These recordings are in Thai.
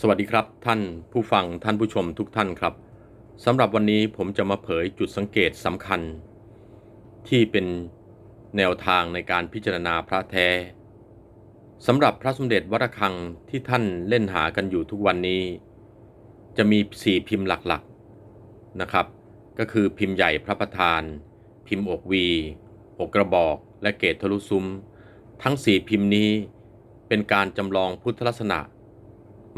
สวัสดีครับท่านผู้ฟังท่านผู้ชมทุกท่านครับสำหรับวันนี้ผมจะมาเผยจุดสังเกตสำคัญ ที่เป็นแนวทางในการพิจารณาพระแท้สำหรับพระสมเด็จวัดระฆังที่ท่านเล่นหากันอยู่ทุกวันนี้ จะมีสี่พิมพ์หลักๆนะครับ ก็คือพิมพ์ใหญ่พระประธาน พิมพ์อกวีอกกระบอกและเกตทะลุซุ้ม ทั้งสี่พิมพ์นี้เป็นการจำลองพุทธลักษณะ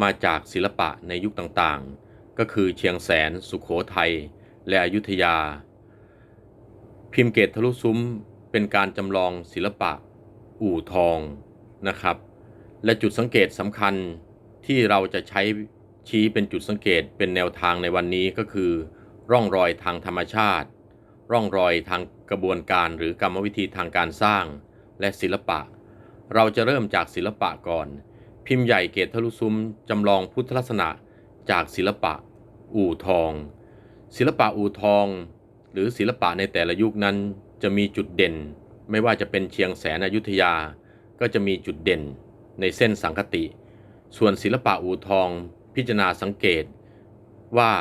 มาจากศิลปะในยุคต่างๆ ก็คือเชียงแสน สุขโขทัย และอยุธยา พิมพ์เกตทะลุซุ้มเป็นการจำลองศิลปะ อู่ทองนะครับ และจุดสังเกตสำคัญที่เราจะใช้ชี้เป็นจุดสังเกตเป็นแนวทางในวันนี้ก็คือ ร่องรอยทางธรรมชาติ ร่องรอยทางกระบวนการหรือกรรมวิธีทางการสร้าง และศิลปะ เราจะเริ่มจากศิลปะก่อน พิมพ์ใหญ่เกตทะลุซุ้มจำลองพุทธลักษณะจากศิลปะ อู่ทอง ศิลปะอู่ทอง หรือศิลปะในแต่ละยุคนั้นจะมีจุดเด่น ไม่ว่าจะเป็นเชียงแสนอยุธยา ก็จะมีจุดเด่นในเส้นสังคติ ส่วนศิลปะอู่ทองพิจารณาสังเกต ว่า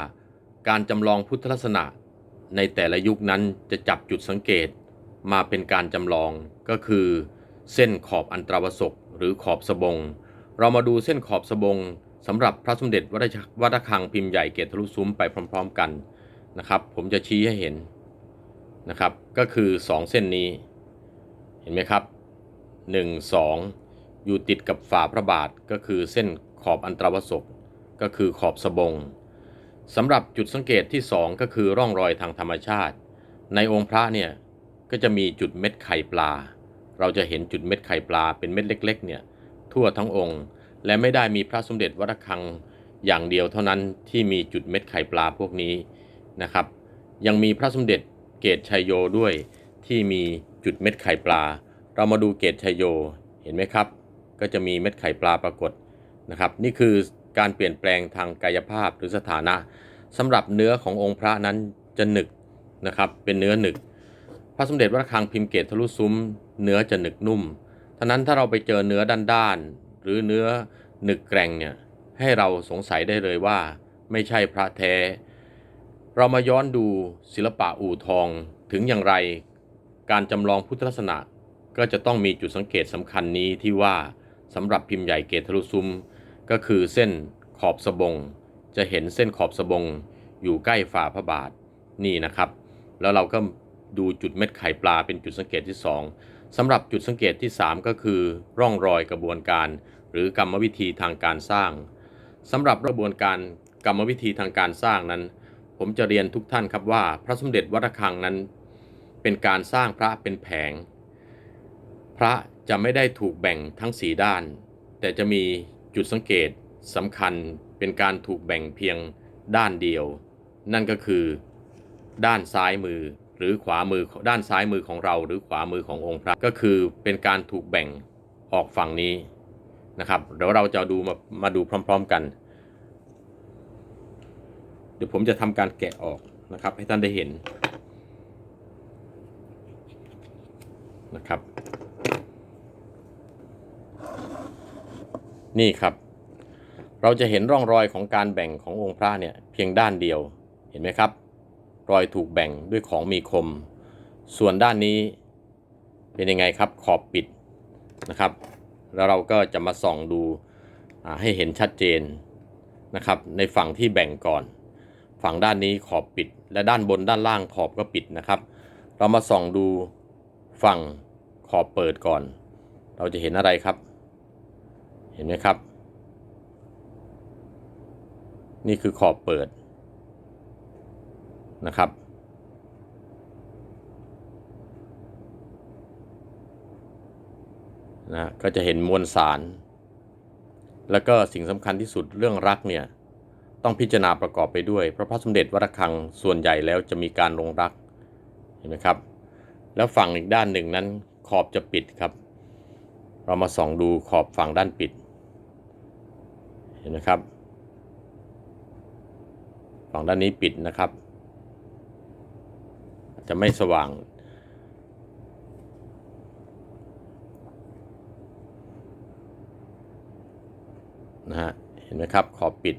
การจำลองพุทธลักษณะ ในแต่ละยุคนั้นจะจับจุดสังเกต มาเป็นการจำลองก็คือ เส้นขอบอันตราวสกหรือขอบสบง เรามาดูเส้นขอบสบงสำหรับพระสมเด็จวัดวัดระฆังพิมพ์ใหญ่เกตทะลุซุ้มไปพร้อม ๆกันนะครับ ผมจะชี้ให้เห็นนะครับ ก็คือ 2 เส้นนี้ เห็นไหมครับ 1 2 อยู่ติดกับฝ่าพระบาทก็คือเส้นขอบอันตรวสกก็คือขอบสบงสำหรับจุดสังเกตที่ 2 ก็คือร่องรอยทางธรรมชาติ ในองค์พระเนี่ยก็จะมีจุดเม็ดไข่ปลา เราจะเห็นจุดเม็ดไข่ปลาเป็นเม็ดเล็ก ๆ เนี่ย ทั่วทั้งองค์ และไม่ได้มีพระสมเด็จวัดระฆังอย่างเดียวเท่านั้นที่มีจุดเม็ดไข่ปลาพวกนี้นะครับ ยังมีพระสมเด็จเกตชัยโยด้วยที่มีจุดเม็ดไข่ปลา เรามาดูเกตชัยโยเห็นไหมครับ ก็จะมีเม็ดไข่ปลาปรากฏนะครับ นี่คือการเปลี่ยนแปลงทางกายภาพหรือสถานะสำหรับเนื้อขององค์พระนั้นจะหนึกนะครับเป็นเนื้อหนึก พระสมเด็จวัดระฆังพิมพ์เกตทะลุซุ้ม เนื้อจะหนึกนุ่ม ท่านั้นถ้าเราไปเจอเนื้อด้านๆหรือเนื้อหนึกแกร่งเนี่ยให้เราสงสัยได้เลยว่า ไม่ใช่พระแท้ เรามาย้อนดูศิลปะอู่ทองถึงอย่างไร การจำลองพุทธลักษณะก็จะต้องมีจุดสังเกตสำคัญนี้ที่ว่าสำหรับพิมพ์ใหญ่เกตทะลุซุ้มก็คือเส้นขอบสบง จะเห็นเส้นขอบสบง อยู่ใกล้ฝ่าพระบาทนี่นะครับ แล้วเราก็ดูจุดเม็ดไข่ปลาเป็นจุดสังเกตที่ 2 สำหรับจุดสังเกตที่ 3 ก็คือ ร่องรอยกระบวนการ หรือกรรมวิธีทางการสร้างสำหรับกระบวนการกรรมวิธีทางการสร้างนั้น ผมจะเรียนทุกท่านครับว่า พระสมเด็จวัดระฆังนั้น เป็นการสร้างพระเป็นแผง พระจะไม่ได้ถูกแบ่งทั้งสีด้าน แต่จะมีจุดสังเกตสำคัญเป็นการถูกแบ่งเพียงด้านเดียว นั่นก็คือ ด้านซ้ายมือ หรือขวามือด้านซ้ายมือของเรา หรือขวามือขององค์พระก็คือเป็นการถูกแบ่งออกฝั่งนี้นะครับเดี๋ยวเราจะดูมามาดูพร้อม ๆกัน เดี๋ยวผมจะทำการแกะออกนะครับ ให้ท่านได้เห็นนะครับ นี่ครับ เราจะเห็นร่องรอยของการแบ่งขององค์พระเนี่ยเพียงด้านเดียวเห็นไหมครับ รอยถูกแบ่งด้วยของมีคม ส่วนด้านนี้เป็นยังไงครับขอบปิดนะครับ แล้วเราก็จะมาส่องดูให้เห็นชัดเจนนะครับ ในฝั่งที่แบ่งก่อน ฝั่งด้านนี้ขอบปิด และด้านบนด้านล่างขอบก็ปิดนะครับ เรามาส่องดูฝั่งขอบเปิดก่อน เราจะเห็นอะไรครับ เห็นไหมครับ นี่คือขอบเปิด นะครับ นะก็จะเห็นมวลสาร แล้วก็สิ่งสำคัญที่สุดเรื่องรักเนี่ย ต้องพิจารณาประกอบไปด้วย เพราะพระสมเด็จวัดระฆังส่วนใหญ่แล้วจะมีการลงรัก เห็นไหมครับ แล้วฝั่งอีกด้านหนึ่งนั้นขอบจะปิดครับ เรามาส่องดูขอบฝั่งด้านปิด เห็นไหมครับ ฝั่งด้านนี้ปิดนะครับ จะไม่สว่าง นะฮะ เห็นไหมครับ ขอบปิด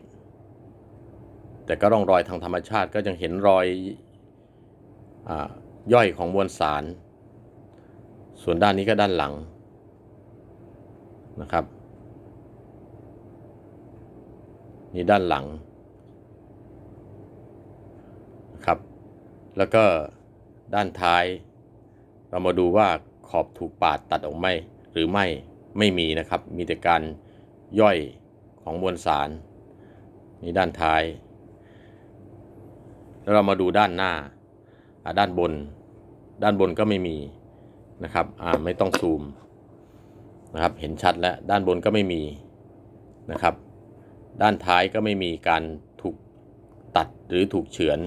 แต่ก็ร่องรอยทางธรรมชาติก็ยังเห็นรอยอย่อยของมวลสาร ส่วนด้านนี้ก็ด้านหลังนะครับ นี่ด้านหลังนะครับ แล้วก็ ด้านท้าย เรามาดูว่าขอบถูกปาดตัดออกไหมหรือไม่ไม่มีนะครับ มีแต่การย่อยของมวลสารนี่ด้านท้าย แล้วเรามาดูด้านหน้าด้านบน ด้านบนก็ไม่มีนะครับอ่าไม่ต้องซูมนะครับเห็นชัดแล้วด้านบนก็ไม่มีนะครับ ด้านท้ายก็ไม่มีการถูกตัดหรือถูกเฉือน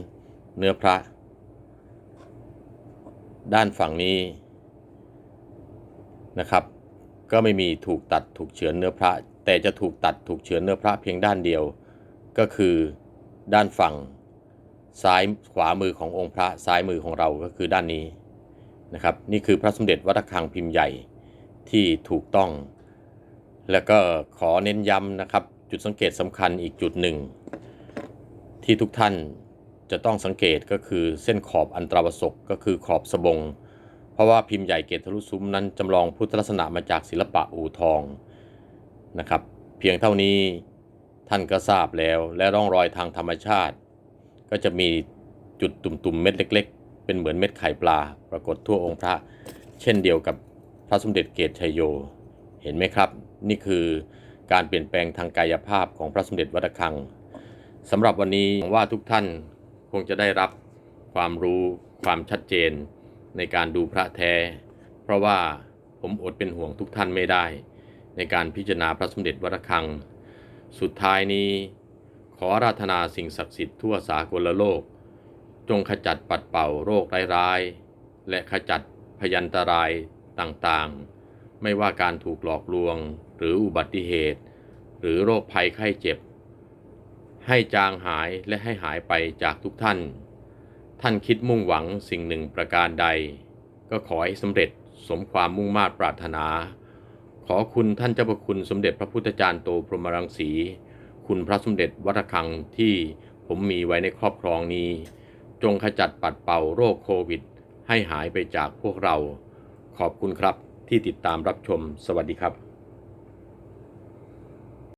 เนื้อพระ ด้านฝั่งนี้นะครับ ก็ไม่มีถูกตัดถูกเฉือนเนื้อพระ แต่จะถูกตัดถูกเฉือนเนื้อพระเพียงด้านเดียว ก็คือด้านฝั่งซ้ายขวามือขององค์พระซ้ายมือของเราก็คือด้านนี้นะครับ นี่คือพระสมเด็จวัดระฆังพิมพ์ใหญ่ที่ถูกต้อง แล้วก็ขอเน้นย้ำนะครับ จุดสังเกตสำคัญอีกจุดหนึ่ง ที่ทุกท่าน จะต้องสังเกตก็คือเส้นขอบอันตราวสกก็คือขอบสบง เพราะว่าพิมพ์ใหญ่เกตทะลุซุ้มนั้นจำลองพุทธลักษณะมาจากศิลปะอู่ทองนะครับ เพียงเท่านี้ท่านก็ทราบแล้วและร่องรอยทางธรรมชาติ ก็จะมีจุดตุ่มๆเม็ดเล็ก ๆ เป็นเหมือนเม็ดไข่ปลา ปรากฏทั่วองค์พระ เช่นเดียวกับพระสมเด็จเกตชัยโย เห็นไหมครับ นี่คือการเปลี่ยนแปลงทางกายภาพของพระสมเด็จวัดระฆังสำหรับวันนี้หวังว่าทุกท่าน คงจะได้รับความรู้ความชัดเจนในการดูพระแท้ เพราะว่าผมอดเป็นห่วงทุกท่านไม่ได้ ในการพิจารณาพระสมเด็จวัดระฆัง สุดท้ายนี้ ขออาราธนาสิ่งศักดิ์สิทธิ์ทั่วสากลโลก จงขจัดปัดเป่าโรคร้ายๆ และขจัดพยันตรายต่างๆ ไม่ว่าการถูกหลอกลวง หรืออุบัติเหตุ หรือโรคภัยไข้เจ็บ ให้จางหายและให้หายไปจากทุกท่าน ท่านคิดมุ่งหวังสิ่งหนึ่งประการใด ก็ขอให้สำเร็จสมความมุ่งมา่ปรารถนา ขอคุณท่านเจ้าพระคุณสมเด็จพระพุทธจารย์โตพรหมรังสี คุณพระสมเด็จวัดระฆังที่ผมมีไว้ในครอบครองนี้ จงขจัดปัดเป่าโรคโควิด ให้หายไปจากพวกเรา ขอบคุณครับที่ติดตามรับชม สวัสดีครับ